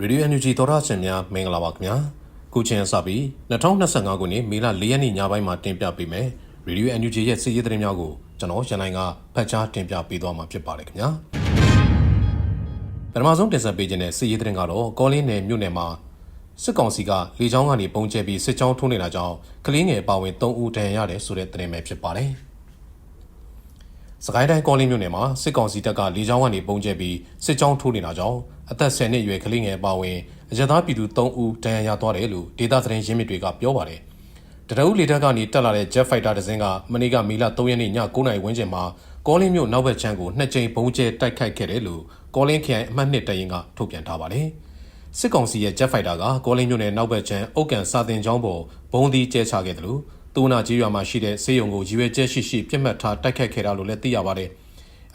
ရေဒီယို NUG သောတာရှင်များမင်္ဂလာပါခင်ဗျာခုချိန်စပြီး2025ခုနှစ်မေလ4ရက်နေ့ညပိုင်းမှာတင်ပြပေးမယ်ရေဒီယို NUG ရဲ့စီးရီးသတင်းများကိုကျွန်တော်ရန်နိုင်ကဖတ်ကြားတင်ပြပေးသွားမှာဖြစ်ပါတယ်ခင်ဗျာပထမဆုံးတင်ဆက်ပေးခြင်းတဲ့စီးရီးသတင်းကတော့ကောလင်းနယ်မြို့နယ်မှာစစ်ကောင်စီကလေကြောင်းကနေပုံကျဲပြီးစစ်ကြောင်းထိုးနေတာကြောင့်ကလေးငယ်ပါဝင်3ဦးဒဏ်ရာရတယ်ဆိုတဲ့သတင်းပဲဖြစ်ပါတယ်စကိုင်းတိုင်းကောလင်းမြို့နယ်မှာစစ်ကောင်စီတပ်ကလေကြောင်းကနေပုံကျဲပြီးစစ်ကြောင်းထိုးနေတာကြောင့် အသက်10နှစ်အရွယ်ကလေးငယ်ပါဝင်အရသာပြည်သူ3ဦးဒဏ်ရာရသွားတယ်လို့ဒေတာသတင်းရင်းမြစ်တွေကပြောပါတယ်။တရအုပ်လေတပ်ကနေတက်လာတဲ့ Jet Fighter တစ်စင်းကမနေ့ကမေလ3ရက်နေ့ည9:00နာရီဝန်းကျင်မှာကောလင်းမြို့နောက်ဘက်ချမ်းကိုနှစ်ကြိမ်ပုံကျဲတိုက်ခိုက်ခဲ့တယ်လို့ကောလင်းခရိုင်အမှတ်2တရင်ကထုတ်ပြန်ထားပါတယ်။စစ်ကောင်စီရဲ့ Jet Fighter ကကောလင်းမြို့နယ်နောက်ဘက်ချမ်းအုတ်ကန်စာတင်ကျောင်းပေါ်ဘုံဒီကျဲချခဲ့တယ်လို့တူနာကြီးရွာမှာရှိတဲ့စေယုံကိုရည်ရွယ်ချက်ရှိရှိပြစ်မှတ်ထားတိုက်ခိုက်ခဲ့တာလို့လည်းသိရပါတယ်။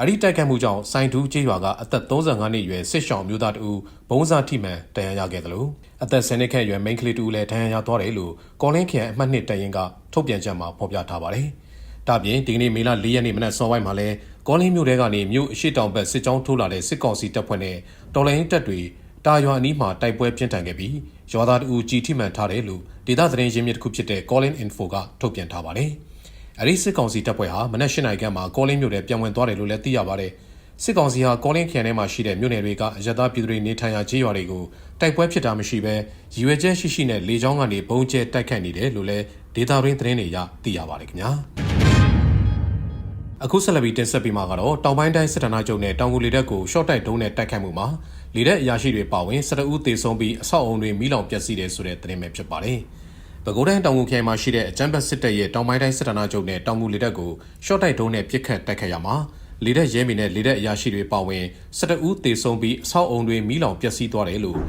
အဒီတိုက်ခိုက်မှုကြောင့်စိုင်ဒူးကျေးရွာကအသက်35နှစ်အရွယ်စစ်ရှောင်းမျိုးသားတဦးဘုံစားထိမှန်တန်ရာရခဲ့တယ်လို့အသက်10နှစ်ခန့်အရွယ်မိန်းကလေးတဦးလည်းတန်ရာရသွားတယ်လို့ကော်လင်းခရိုင်အမှတ်2တရင်ကထုတ်ပြန်ချက်မှာဖော်ပြထားပါတယ်။ဒါပြင်ဒီကနေ့မေလ4ရက်နေ့မနက်စောပိုင်းမှာလဲကော်လင်းမြို့ထဲကနေမြို့အရှိတောင်ဘက်စစ်ကြောင်းထိုးလာတဲ့စစ်ကောင်စီတပ်ဖွဲ့နဲ့တော်လိုင်းတပ်တွေတာရွာအနီးမှာတိုက်ပွဲပြင်းထန်ခဲ့ပြီးရွာသားတအူကြီးထိမှန်ထားတယ်လို့ဒေသသတင်းရင်းမြစ်တစ်ခုဖြစ်တဲ့ Calling Info ကထုတ်ပြန်ထားပါတယ်။ အဲဒီစစ်ကောင်စီတပ်ဖွဲ့ဟာမနက်၈နာရီခန့်မှာကောလင်းမြို့ထဲပြန်ဝင်သွားတယ်လို့လည်းသိရပါတယ်။စစ်ကောင်စီဟာကောလင်းခရိုင်ထဲမှာရှိတဲ့မြို့နယ်တွေကအရသာပြည်သူတွေနေထိုင်ရာခြေရွာတွေကိုတိုက်ပွဲဖြစ်တာမရှိဘဲရည်ရွယ်ချက်ရှိရှိနဲ့လေကြောင်းကနေပုံကျဲတိုက်ခတ်နေတယ်လို့လည်းဒေတာရင်းသတင်းတွေရသိရပါတယ်ခင်ဗျာ။အခုဆက်လက်ပြီးတင်ဆက်ပေးမှာကတော့တောင်ပိုင်းတိုင်းစစ်ဌာနချုပ်နဲ့တောင်ကူလေတပ်ကိုရှော့တိုက်ဒုံးနဲ့တိုက်ခိုက်မှုမှာလေတပ်အရာရှိတွေပါဝင်စတအူးတေဆုံးပြီးအဆောက်အုံတွေမိလောင်ပျက်စီးတယ်ဆိုတဲ့သတင်းပဲဖြစ်ပါတယ်။ ပဲခူးတိုင်းတောင်ငူခရိုင်မှာရှိတဲ့အကြမ်းဖက်စစ်တပ်ရဲ့တောင်ပိုင်းတိုင်းစစ်ဌာနချုပ်နဲ့တောင်ငူလေတပ်ကိုရှော့တိုက်ဒုံးနဲ့ပစ်ခတ်တိုက်ခတ်ရမှာလေတပ်ရဲမီနဲ့လေတပ်အရာရှိတွေပါဝင်12ဦးသေဆုံးပြီးအဆောက်အုံတွေမိလောင်ပျက်စီးသွားတယ်လို့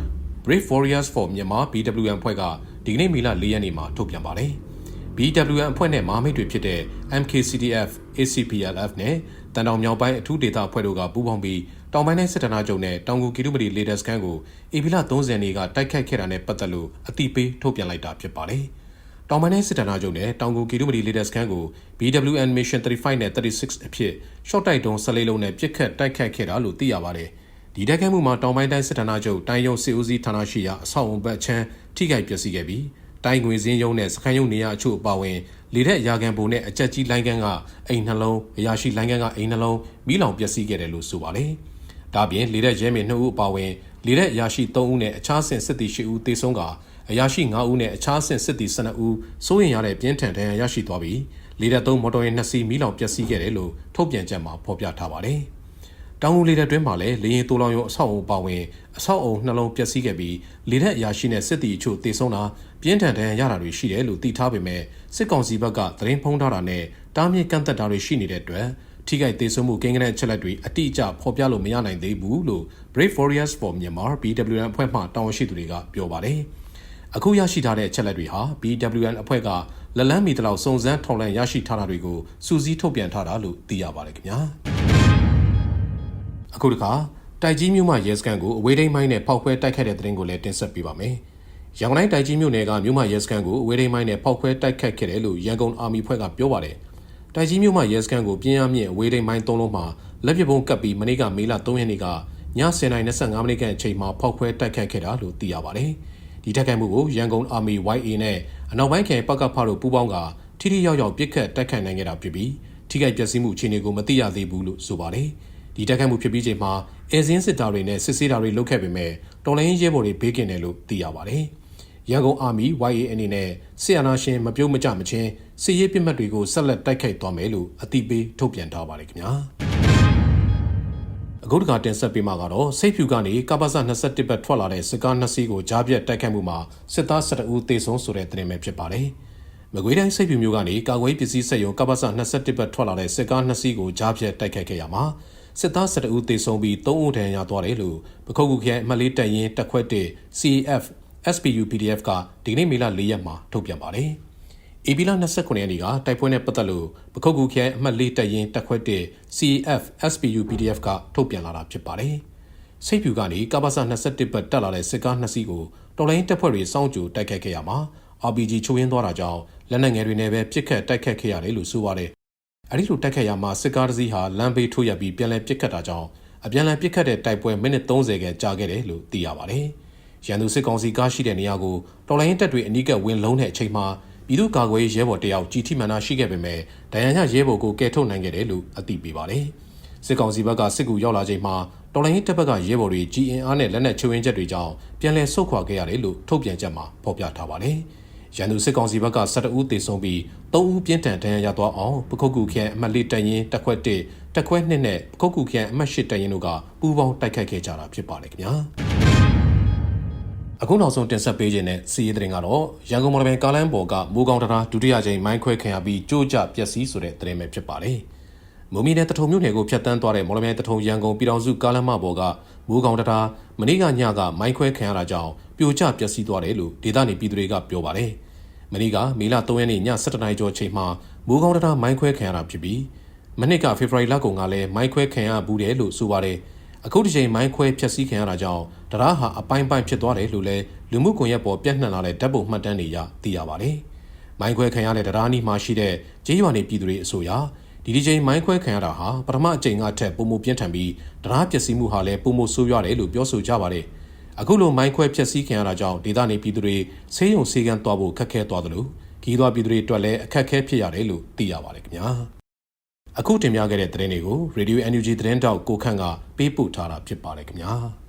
Brave Warriors for Myanmar BWM ဖွဲ့ကဒီကနေ့မေလ4ရက်နေ့မှာထုတ်ပြန်ပါတယ်။ BWM အဖွဲ့နဲ့မဟာမိတ်တွေဖြစ်တဲ့ MKCDF, ACPLF နဲ့တန်တောင်မြောက်ပိုင်းအထူးဒေသအဖွဲ့တို့ကပူးပေါင်းပြီး တောင်ပိုင်းတိုင်းစစ်တပ်နာချုပ်နဲ့တောင်ကူကီလူမတီလေဒက်စကန်ကိုအေဗီလာ30ရက်နေ့ကတိုက်ခိုက်ခဲ့တာနဲ့ပတ်သက်လို့အတိပေးထုတ်ပြန်လိုက်တာဖြစ်ပါတယ်။တောင်ပိုင်းတိုင်းစစ်တပ်နာချုပ်နဲ့တောင်ကူကီလူမတီလေဒက်စကန်ကို BWN Mission 35နဲ့36အဖြစ်ရှော့တိုက်တုံး၁၄လုံးနဲ့ပြစ်ခတ်တိုက်ခိုက်ခဲ့တာလို့သိရပါတယ်။ဒီတိုက်ခိုက်မှုမှာတောင်ပိုင်းတိုင်းစစ်တပ်နာချုပ်တိုင်းရုံစစ်ဦးစီးဌာနရှိရာအဆောက်အုံဘက်ချမ်းထိခိုက်ပျက်စီးခဲ့ပြီးတိုင်းငွေစင်းရုံးနဲ့စခန်းရုံးနေရာအချို့အပါအဝင်လေထက်ရာခံပုံနဲ့အကြက်ကြီးလိုင်းကန်းကအိမ်နှလုံးအရာရှိလိုင်းကန်းကအိမ်နှလုံးမိလောင်ပျက်စီးခဲ့တယ်လို့ဆိုပါတယ်။ ဒါပြင်လေတဲ့ရဲမေ2ဦးအပါအဝင်လေတဲ့အရာရှိ3ဦးနဲ့အခြားဆင်စစ်သည်10ဦးသေဆုံးကအရာရှိ9ဦးနဲ့အခြားဆင်စစ်သည်12ဦးစိုးရင်ရတဲ့ပြင်းထန်ဒဏ်ရာရရှိသွားပြီးလေတဲ့3မော်တော်ယာဉ်2စီးမိလောင်ပျက်စီးခဲ့တယ်လို့ထုတ်ပြန်ချက်မှာဖော်ပြထားပါတယ်။တောင်ငူလေတဲ့တွင်းမှာလည်းလေရင်တိုးလောင်ရုံအဆောက်အုံပါဝင်အဆောက်အုံနှလုံးပျက်စီးခဲ့ပြီးလေတဲ့အရာရှိနဲ့စစ်သည်အချို့သေဆုံးတာပြင်းထန်ဒဏ်ရာရတာတွေရှိတယ်လို့သိထားပေမဲ့စစ်ကောင်စီဘက်ကသတင်းဖုံးထားတာနဲ့တားမြစ်ကန့်သက်တာတွေရှိနေတဲ့အတွက် ထိခိုက်သေးဆုံးမှုကိန်းဂဏန်းချက်လက်တွေအတိအကျဖော်ပြလို့မရနိုင်သေးဘူးလို့ Brave Warriors for Myanmar BWN အဖွဲ့မှတာဝန်ရှိသူတွေကပြောပါတယ်။အခုရရှိထားတဲ့ချက်လက်တွေဟာ BWN အဖွဲ့ကလက်လန်းမီတလောက်စုံစမ်းထောက်လှမ်းရရှိထားတာတွေကိုစူးစီးထုတ်ပြန်ထားတာလို့သိရပါတယ်ခင်ဗျာ။အခုတခါတိုက်ကြီးမြို့မှရဲစခန်းကိုအဝေးထိန်မိုင်းနဲ့ဖောက်ခွဲတိုက်ခတ်တဲ့တဲ့ရင်ကိုလည်းတင်ဆက်ပေးပါမယ်။ရန်ကုန်တိုင်းတိုက်ကြီးမြို့နယ်ကမြို့မှရဲစခန်းကိုအဝေးထိန်မိုင်းနဲ့ဖောက်ခွဲတိုက်ခတ်ခဲ့တယ်လို့ရန်ကုန်အာမီဖွဲ့ကပြောပါတယ်။ တိုက်ကြီးမြို့မှာရဲစခန်းကိုပြင်းရမြင့်အဝေးထိန်မိုင်း၃လုံးမှာလက်ပစ်ပုံးကပ်ပြီးမနေ့ကမေလ3ရက်နေ့ကည10:25မိနစ်ခန့်အချိန်မှာဖောက်ခွဲတိုက်ခတ်ခဲ့တာလို့သိရပါတယ်။ဒီတိုက်ခိုက်မှုကိုရန်ကုန်အာမီ YA နဲ့အနောက်ပိုင်းခရိုင်ပကဖတို့ပူးပေါင်းကထိထိရောက်ရောက်ပစ်ခတ်တိုက်ခိုက်နိုင်ခဲ့တာဖြစ်ပြီးထိခိုက်ပျက်စီးမှုအခြေအနေကိုမသိရသေးဘူးလို့ဆိုပါတယ်။ဒီတိုက်ခိုက်မှုဖြစ်ပြီးချိန်မှာအဲဇင်းစစ်သားတွေနဲ့စစ်ဆေးတာတွေလုပ်ခဲ့ပေမဲ့တော်လိုင်းရဲဘော်တွေဘေးကင်းတယ်လို့သိရပါတယ်။ ရန်ကုန်အာမီ YA အနေနဲ့ဆီယနာရှင်မပြုံးမကြမချင်းစစ်ရေးပြစ်မှတ်တွေကိုဆက်လက်တိုက်ခိုက်သွားမယ်လို့အတိပေးထုတ်ပြန်ထားပါတယ်ခင်ဗျာအခုတကတင်ဆက်ပေးမှာကတော့စိတ်ဖြူကနေကပ္ပစ21ဘက်ထွက်လာတဲ့စစ်ကားနှစ်စီးကိုကြားပြတ်တိုက်ခိုက်မှုမှာစစ်သား12ဦးသေဆုံးဆိုတဲ့သတင်းပဲဖြစ်ပါတယ်မကွေးတိုင်းစိတ်ဖြူမျိုးကနေကာကွယ်ပစ္စည်းစက်ရုံကပ္ပစ21ဘက်ထွက်လာတဲ့စစ်ကားနှစ်စီးကိုကြားပြတ်တိုက်ခိုက်ခဲ့ရမှာစစ်သား12ဦးသေဆုံးပြီး3ဦးဒဏ်ရာသွားတယ်လို့ပခုတ်ကူခရိုင်အမှတ်လေးတပ်ရင်းတပ်ခွဲ1 CF SPU PDF ကဒီနေ့မေလ၄ရက်မှာထုတ်ပြန်ပါတယ်။ AB လ29ရက်နေ့ကတိုက်ပွဲနဲ့ပတ်သက်လို့ပခုတ်ကူခရိုင်အမှတ်၄တပ်ရင်းတပ်ခွဲ1 CF SPU PDF ကထုတ်ပြန်လာတာဖြစ်ပါတယ်။စိတ်ဖြူကနေကပ္ပစ21ဘတ်တက်လာတဲ့စစ်ကားနှစ်စီးကိုတော်လိုင်းတပ်ဖွဲ့တွေစောင့်ကြိုတိုက်ခိုက်ခဲ့ရမှာ RPG ချိုးရင်းသွားတာကြောင့်လက်နက်ငယ်တွေနဲ့ပဲပစ်ခတ်တိုက်ခတ်ခဲ့ရတယ်လို့ဆိုပါတယ်။အဲဒီလိုတိုက်ခတ်ရမှာစစ်ကားတစ်စီးဟာလမ်းဘေးထိုးရပြီးပြန်လည်ပစ်ခတ်တာကြောင့်အပြန်လည်ပစ်ခတ်တဲ့တိုက်ပွဲမိနစ်30ခန့်ကြာခဲ့တယ်လို့သိရပါတယ်။ ရန်သူစစ်ကောင်စီကားရှိတဲ့နေရာကိုတော်လိုင်းတပ်တွေအနီးကပ်ဝင်လုံးတဲ့အချိန်မှာပြည်သူ့ကာကွယ်ရေးရဲဘော်တယောက်ကြီးထိမှန်တာရှိခဲ့ပေမဲ့ဒဏ်ရာရရဲဘော်ကိုကယ်ထုတ်နိုင်ခဲ့တယ်လို့အသိပေးပါတယ်။စစ်ကောင်စီဘက်ကစစ်ကူရောက်လာချိန်မှာတော်လိုင်းတပ်ဘက်ကရဲဘော်တွေ GNR နဲ့လက်နက်ချွင်းချက်တွေကြောင့်ပြန်လည်ဆုတ်ခွာခဲ့ရတယ်လို့ထုတ်ပြန်ချက်မှာဖော်ပြထားပါတယ်။ရန်သူစစ်ကောင်စီဘက်က12ဦးသေဆုံးပြီး3ဦးပြင်းထန်ဒဏ်ရာရသွားအောင်ပခုတ်ကူခရိုင်အမှတ်၄တပ်ရင်းတက်ခွက်1တက်ခွက်2နဲ့ပခုတ်ကူခရိုင်အမှတ်8တပ်ရင်းတို့ကပူးပေါင်းတိုက်ခိုက်ခဲ့ကြတာဖြစ်ပါတယ်ခင်ဗျာ အခုနောက်ဆုံးတင်ဆက်ပေးခြင်းနဲ့စီးရီးသတင်းကတော့ရန်ကုန်မော်လမြိုင်ကားလမ်းပေါ်ကမိုးကောင်းတရားဒုတိယကြိမ်မိုင်းခွဲခံရပြီးကြိုးကြပျက်စီးဆိုတဲ့သတင်းပဲဖြစ်ပါတယ်မုံမီနယ်တထုံမြို့နယ်ကိုဖျက်တမ်းသွားတဲ့မော်လမြိုင်တထုံရန်ကုန်ပြည်တော်စုကားလမ်းမပေါ်ကမိုးကောင်းတရားမနေ့ကညကမိုင်းခွဲခံရတာကြောင့်ပြိုကျပျက်စီးသွားတယ်လို့ဒေသနေပြည်သူတွေကပြောပါတယ်မနေ့ကမေလ3ရက်နေ့ည7:00နာရီကျော်ချိန်မှာမိုးကောင်းတရားမိုင်းခွဲခံရတာဖြစ်ပြီးမနေ့ကဖေဖော်ဝါရီလကုန်ကလည်းမိုင်းခွဲခံရဘူးတယ်လို့ဆိုပါတယ် အခုတစ်ချိန်မိုင်းခွဲဖျက်ဆီးခံရတာကြောင့်တရားဟာအပိုင်းပိုင်းဖြစ်သွားတယ်လို့လည်းလူမှုကွန်ရက်ပေါ်ပြန့်နှံ့လာတဲ့ဓာတ်ပုံမှတ်တမ်းတွေရသိရပါတယ်။မိုင်းခွဲခံရတဲ့တရားနီးမှာရှိတဲ့ဂျေးရွာနေပြည်သူတွေအဆိုအရဒီဒီချိန်မိုင်းခွဲခံရတာဟာပထမအကြိမ်ကထက်ပုံမပြင်းထန်ပြီးတရားပျက်စီးမှုဟာလည်းပုံမဆိုးရွားတယ်လို့ပြောဆိုကြပါတယ်။အခုလိုမိုင်းခွဲဖျက်ဆီးခံရတာကြောင့်ဒေသနေပြည်သူတွေဆေးရုံဆေးကန်းသွားဖို့ခက်ခဲသွားတယ်လို့ခီးသွားပြည်သူတွေအတွက်လည်းအခက်အခဲဖြစ်ရတယ်လို့သိရပါတယ်ခင်ဗျာ။ အခုတင်ပြခဲ့တဲ့သတင်းတွေကို Radio NUG သတင်းတောက်ကိုခန့်ကပေးပို့ထားတာဖြစ်ပါတယ်ခင်ဗျာ။